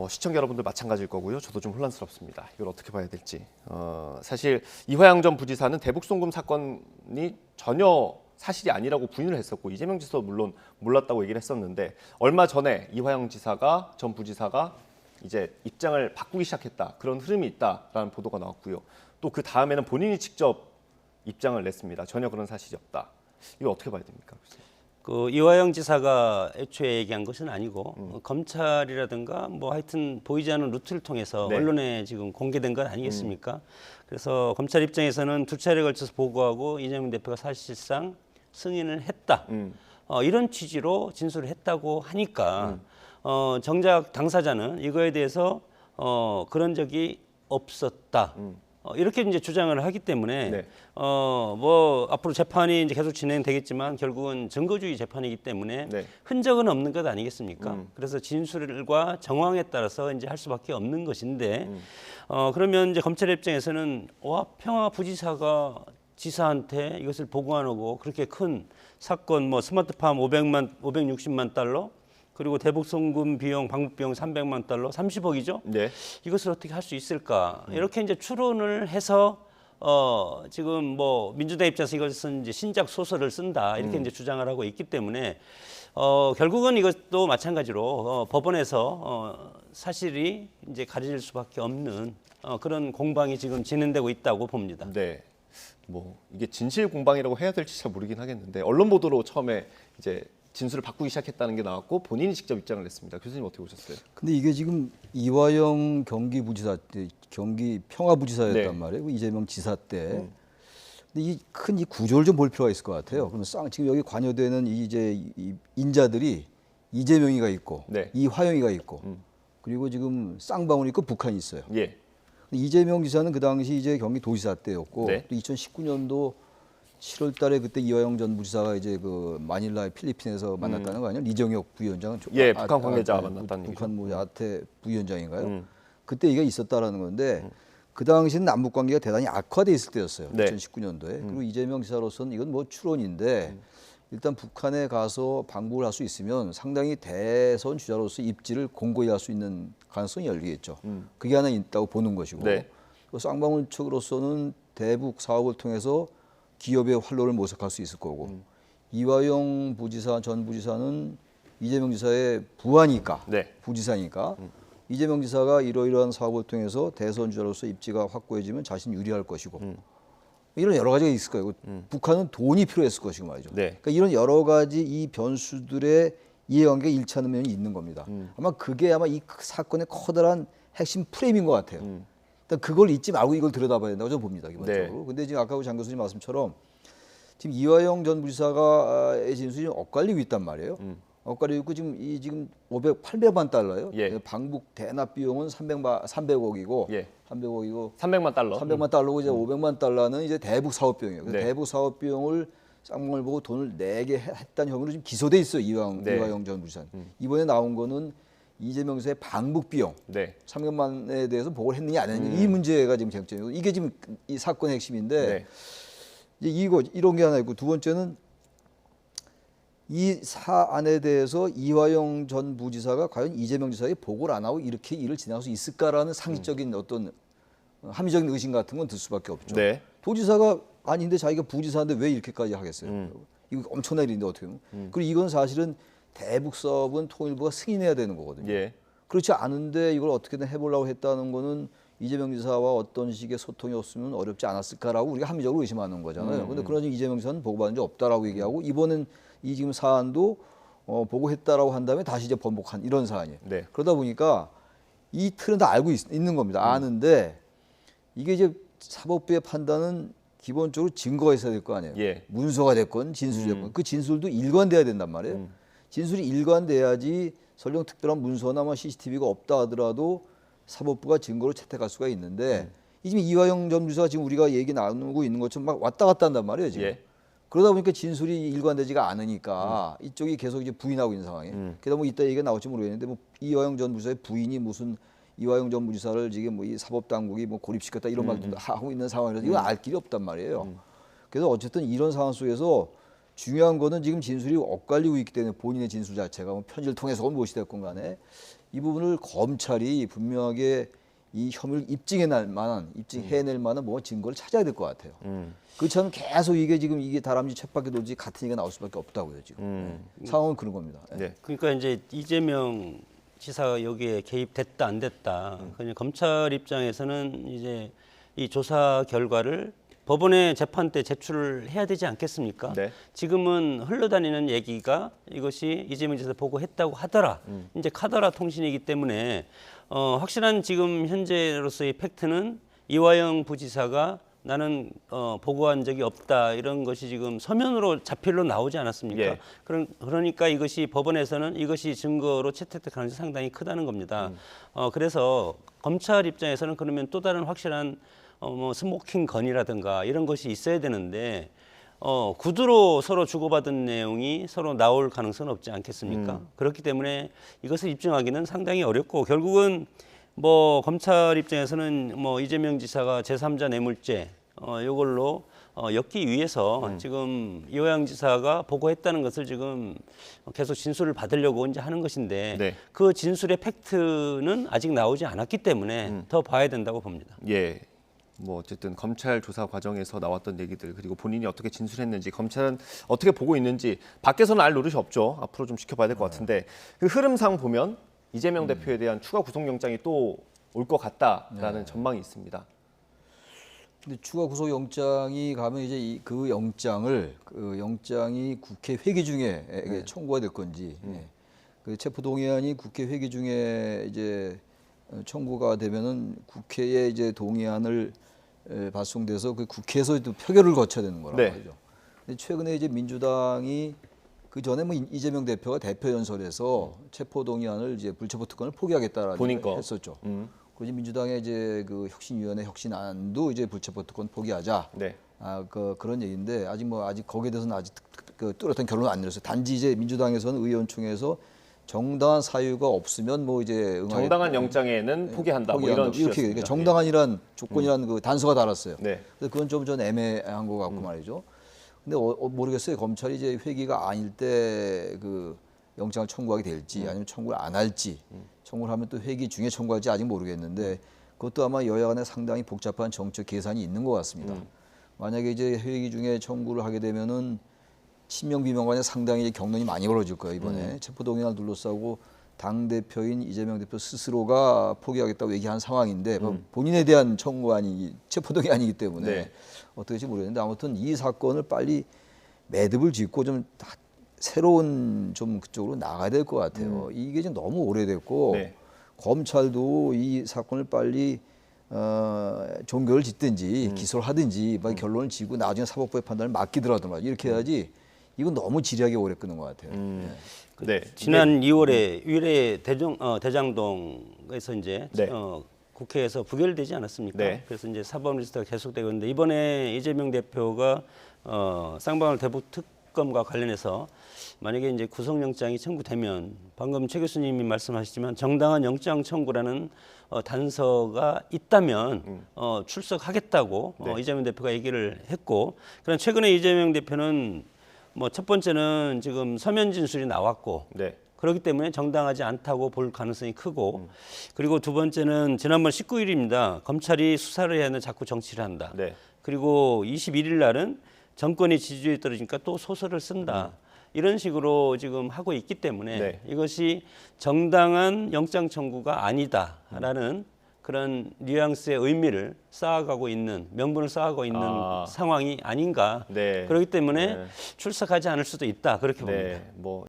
어, 시청자 여러분들 마찬가지일 거고요. 저도 좀 혼란스럽습니다. 이걸 어떻게 봐야 될지. 어, 사실 이화영 전 부지사는 대북 송금 사건이 전혀 사실이 아니라고 부인을 했었고 이재명 지사도 물론 몰랐다고 얘기를 했었는데 얼마 전에 이화영 지사가 전 부지사가 이제 입장을 바꾸기 시작했다 그런 흐름이 있다라는 보도가 나왔고요. 또 그 다음에는 본인이 직접 입장을 냈습니다. 전혀 그런 사실이 없다. 이거 어떻게 봐야 됩니까? 그 이화영 지사가 애초에 얘기한 것은 아니고 어, 검찰이라든가 뭐 하여튼 보이지 않는 루트를 통해서 네. 언론에 지금 공개된 것 아니겠습니까? 그래서 검찰 입장에서는 두 차례 걸쳐서 보고하고 이재명 대표가 사실상 승인을 했다. 음. 어, 이런 취지로 진술을 했다고 하니까 어, 정작 당사자는 이거에 대해서 어, 그런 적이 없었다. 어, 이렇게 이제 주장을 하기 때문에 네. 어, 뭐 앞으로 재판이 이제 계속 진행되겠지만 결국은 증거주의 재판이기 때문에 네. 흔적은 없는 것 아니겠습니까? 그래서 진술과 정황에 따라서 이제 할 수밖에 없는 것인데 어, 그러면 이제 검찰 입장에서는 와 평화 부지사가 지사한테 이것을 보고 안 하고 그렇게 큰 사건 뭐 스마트팜 500만 560만 달러 그리고 대북 송금 비용 방북 비용 300만 달러 30억이죠. 네. 이것을 어떻게 할 수 있을까 이렇게 이제 추론을 해서 어 지금 뭐 민주당 입장에서 이것은 이제 신작 소설을 쓴다 이렇게 이제 주장을 하고 있기 때문에 어 결국은 이것도 마찬가지로 어, 법원에서 어, 사실이 이제 가려질 수밖에 없는 어, 그런 공방이 지금 진행되고 있다고 봅니다. 네. 뭐 이게 진실 공방이라고 해야 될지 잘 모르긴 하겠는데 언론 보도로 처음에 이제 진술을 바꾸기 시작했다는 게 나왔고 본인이 직접 입장을 냈습니다. 교수님 어떻게 보셨어요? 근데 이게 지금 이화영 경기부지사 때 경기 평화부지사였단 네. 말이에요. 그 이재명 지사 때. 근데 이 큰 이 구조를 좀 볼 필요가 있을 것 같아요. 그러면 쌍 지금 여기 관여되는 이 이제 이 인자들이 이재명이가 있고 네. 이화영이가 있고 그리고 지금 쌍방울이 있고 북한이 있어요. 예. 이재명 지사는 그 당시 이제 경기 도지사 때였고 네. 또 2019년도 7월 달에 그때 이화영 전 부지사가 이제 그 마닐라의 필리핀에서 만났다는 거 아니에요? 리정혁 부위원장은 조- 음. 예, 북한 관계자 네, 만났다는 북- 북한 뭐 아태 부위원장인가요? 음. 그때 얘기가 있었다라는 건데 그 당시는 남북 관계가 대단히 악화돼 있을 때였어요. 네. 2019년도에. 그리고 이재명 지사로서는 이건 뭐 추론인데 일단 북한에 가서 방북을 할 수 있으면 상당히 대선 주자로서 입지를 공고히 할 수 있는 가능성이 열리겠죠. 그게 하나 있다고 보는 것이고 네. 또 쌍방울 측으로서는 대북 사업을 통해서 기업의 활로를 모색할 수 있을 거고 이화영 부지사 전 부지사는 이재명 지사의 부하니까 네. 부지사니까 이재명 지사가 이러이러한 사업을 통해서 대선 주자로서 입지가 확고해지면 자신 유리할 것이고 이런 여러 가지가 있을 거예요. 북한은 돈이 필요했을 것이고 말이죠. 네. 그러니까 이런 여러 가지 이 변수들의 이해관계가 일치하는 면이 있는 겁니다. 아마 그게 아마 이 사건의 커다란 핵심 프레임인 것 같아요. 일단 그걸 잊지 말고 이걸 들여다봐야 된다고 저는 봅니다. 기본적으로. 네. 근데 지금 아까 장 교수님 말씀처럼 지금 이화영 전 부지사가의 진술이 좀 엇갈리고 있단 말이에요. 엇갈리고 있고 지금 이 지금 500, 800만 달러요. 예. 방북 대납 비용은 300만 300억이고 예. 300억이고 300만 달러. 300만 달러고 이제 500만 달러는 이제 대북 사업 비용이에요. 네. 대북 사업 비용을 쌍방을 보고 돈을 내게 했다는 혐의로 지금 기소돼 있어요. 이화영, 네. 이화영 전 부지사. 이번에 나온 거는 이재명 지사의 방북 비용 네. 300만에 대해서 보고를 했느냐 안 했느냐 이 문제가 지금 쟁점이고 이게 지금 이 사건의 핵심인데 네. 이제 이거 이런 게 하나 있고 두 번째는 이 사안에 대해서 이화영 전 부지사가 과연 이재명 지사에게 보고를 안 하고 이렇게 일을 진행할 수 있을까라는 상식적인 어떤 어, 합리적인 의심 같은 건 들 수밖에 없죠. 네. 도지사가 아닌데 자기가 부지사인데 왜 이렇게까지 하겠어요? 음. 이거 엄청난 일인데 어떻게 보면. 그리고 이건 사실은 대북 사업은 통일부가 승인해야 되는 거거든요. 예. 그렇지 않은데 이걸 어떻게든 해보려고 했다는 거는 이재명 지사와 어떤 식의 소통이 없으면 어렵지 않았을까라고 우리가 합리적으로 의심하는 거잖아요. 근데 그러나 이재명 지사는 보고받은 적 없다라고 얘기하고 이번엔 이 지금 사안도 어, 보고했다라고 한 다음에 다시 이제 번복한 이런 사안이에요. 네. 그러다 보니까 이 틀은 다 알고 있, 는 겁니다. 아는데 이게 이제 사법부의 판단은 기본적으로 증거가 있어야 될 거 아니에요. 예. 문서가 됐건 진술이 됐건 그 진술도 일관돼야 된단 말이에요. 진술이 일관돼야지 설령 특별한 문서나 뭐 CCTV가 없다 하더라도 사법부가 증거로 채택할 수가 있는데 이 지금 이화영 전 주사가 지금 우리가 얘기 나누고 있는 것처럼 막 왔다 갔다 한단 말이에요 지금. 예. 그러다 보니까 진술이 일관되지가 않으니까 이쪽이 계속 이제 부인하고 있는 상황이에요. 게다가 뭐 이따 얘기가 나올지 모르겠는데 뭐 이화영 전 부사의 부인이 무슨 이화영 전 부지사를 지금 뭐 이 사법 당국이 뭐 고립시켰다 이런 말도 하고 있는 상황이라서 이건 알 길이 없단 말이에요. 그래서 어쨌든 이런 상황 속에서 중요한 거는 지금 진술이 엇갈리고 있기 때문에 본인의 진술 자체가 뭐 편지를 통해서건 무엇이 됐건 간에 이 부분을 검찰이 분명하게 이 혐의를 입증해낼 만한 입증해낼 만한 뭐 증거를 찾아야 될 것 같아요. 음. 그렇지 않으면 계속 이게 지금 이게 다람쥐 쳇바퀴 돌지 같은 얘기가 나올 수밖에 없다고요 지금 음. 네. 상황은 그런 겁니다. 네. 그러니까 이제 이재명 지사가 여기에 개입됐다 안 됐다. 그냥 검찰 입장에서는 이제 이 조사 결과를 법원에 재판 때 제출을 해야 되지 않겠습니까? 네. 지금은 흘러다니는 얘기가 이것이 이재명 지사 보고했다고 하더라. 이제 카더라 통신이기 때문에 어, 확실한 지금 현재로서의 팩트는 이화영 부지사가 나는 어, 보고한 적이 없다 이런 것이 지금 서면으로 자필로 나오지 않았습니까? 예. 그런 그러니까 이것이 법원에서는 이것이 증거로 채택될 가능성이 상당히 크다는 겁니다. 어, 그래서 검찰 입장에서는 그러면 또 다른 확실한 어, 뭐 스모킹 건이라든가 이런 것이 있어야 되는데 어, 구두로 서로 주고받은 내용이 서로 나올 가능성은 없지 않겠습니까? 그렇기 때문에 이것을 입증하기는 상당히 어렵고 결국은 뭐 검찰 입장에서는 뭐 이재명 지사가 제3자 뇌물죄 어 요걸로 어 엮기 위해서 지금 이호양 지사가 보고했다는 것을 지금 계속 진술을 받으려고 이제 하는 것인데 네. 그 진술의 팩트는 아직 나오지 않았기 때문에 더 봐야 된다고 봅니다. 예. 뭐 어쨌든 검찰 조사 과정에서 나왔던 얘기들 그리고 본인이 어떻게 진술했는지 검찰은 어떻게 보고 있는지 밖에서는 알 노릇이 없죠. 앞으로 좀 지켜봐야 될 것 같은데 그 흐름상 보면 이재명 대표에 대한 추가 구속영장이 또 올 것 같다라는 전망이 있습니다. 근데 추가 구속 영장이 가면 이제 이, 그 영장을 그 영장이 국회 회기 중에 에, 청구가 될 건지 예. 그 체포 동의안이 국회 회기 중에 이제 어, 청구가 되면은 국회에 이제 동의안을 에, 발송돼서 그 국회에서 또 표결을 거쳐야 되는 거란 네. 말이죠. 근데 최근에 이제 민주당이 그 전에 뭐 이- 이재명 대표가 대표 연설에서 체포 동의안을 이제 불체포 특권을 포기하겠다라는 거. 했었죠. 음. 그리고 민주당의 이제 그 혁신위원회 혁신안도 이제 불체포 특권 포기하자. 네. 아, 그 그런 얘기인데 아직 뭐 아직 거기에 대해서는 아직 그 뚜렷한 결론은 안 내렸어요. 단지 이제 민주당에서는 의원총회에서 정당한 사유가 없으면 뭐 이제 응하겠- 정당한 영장에는 포기한다. 뭐. 이런 이렇게 취지였습니다. 정당한이란 조건이란 그 단서가 달았어요. 네. 그래서 그건 좀 전 애매한 것 같고 말이죠. 근데 어, 어, 모르겠어요. 검찰이 이제 회기가 아닐 때 그 영장을 청구하게 될지 아니면 청구를 안 할지 청구를 하면 또 회기 중에 청구할지 아직 모르겠는데 그것도 아마 여야 간에 상당히 복잡한 정책 계산이 있는 것 같습니다. 만약에 이제 회기 중에 청구를 하게 되면은 친명 비명 간에 상당히 경론이 많이 벌어질 거예요 이번에 체포동의안을 둘러싸고 당 대표인 이재명 대표 스스로가 포기하겠다고 얘기한 상황인데 뭐 본인에 대한 청구안이 체포동의안이기 때문에 네. 어떻게 될지 모르겠는데 아무튼 이 사건을 빨리 매듭을 짓고 좀 다- 새로운 좀 그쪽으로 나가야 될 것 같아요. 이게 지금 너무 오래됐고 네. 검찰도 이 사건을 빨리 어, 종결을 짓든지 기소를 하든지 뭐 결론을 지고 나중에 사법부의 판단을 맡기더라도. 이렇게 해야지 이건 너무 지리하게 오래 끄는 것 같아요. 음. 네. 지난 2월에 위례 대정 어, 대장동에서 이제 네. 어, 국회에서 부결되지 않았습니까? 네. 그래서 이제 사법 리스트가 계속되고 있는데 이번에 이재명 대표가 어, 쌍방울 대북 특검과 관련해서 만약에 이제 구속영장이 청구되면 방금 최 교수님이 말씀하셨지만 정당한 영장 청구라는 어, 단서가 있다면 어, 출석하겠다고 어, 이재명 대표가 얘기를 했고 그럼 최근에 이재명 대표는 뭐 첫 번째는 지금 서면 진술이 나왔고 네. 그렇기 때문에 정당하지 않다고 볼 가능성이 크고 그리고 두 번째는 지난번 19일입니다. 검찰이 수사를 해야 하는 자꾸 정치를 한다. 네. 그리고 21일 날은 정권의 지지율이 떨어지니까 또 소설을 쓴다. 이런 식으로 지금 하고 있기 때문에 네. 이것이 정당한 영장 청구가 아니다라는 그런 뉘앙스의 의미를 쌓아가고 있는 명분을 쌓아가고 있는 아. 상황이 아닌가. 네. 그렇기 때문에 네. 출석하지 않을 수도 있다. 그렇게 봅니다. 네. 뭐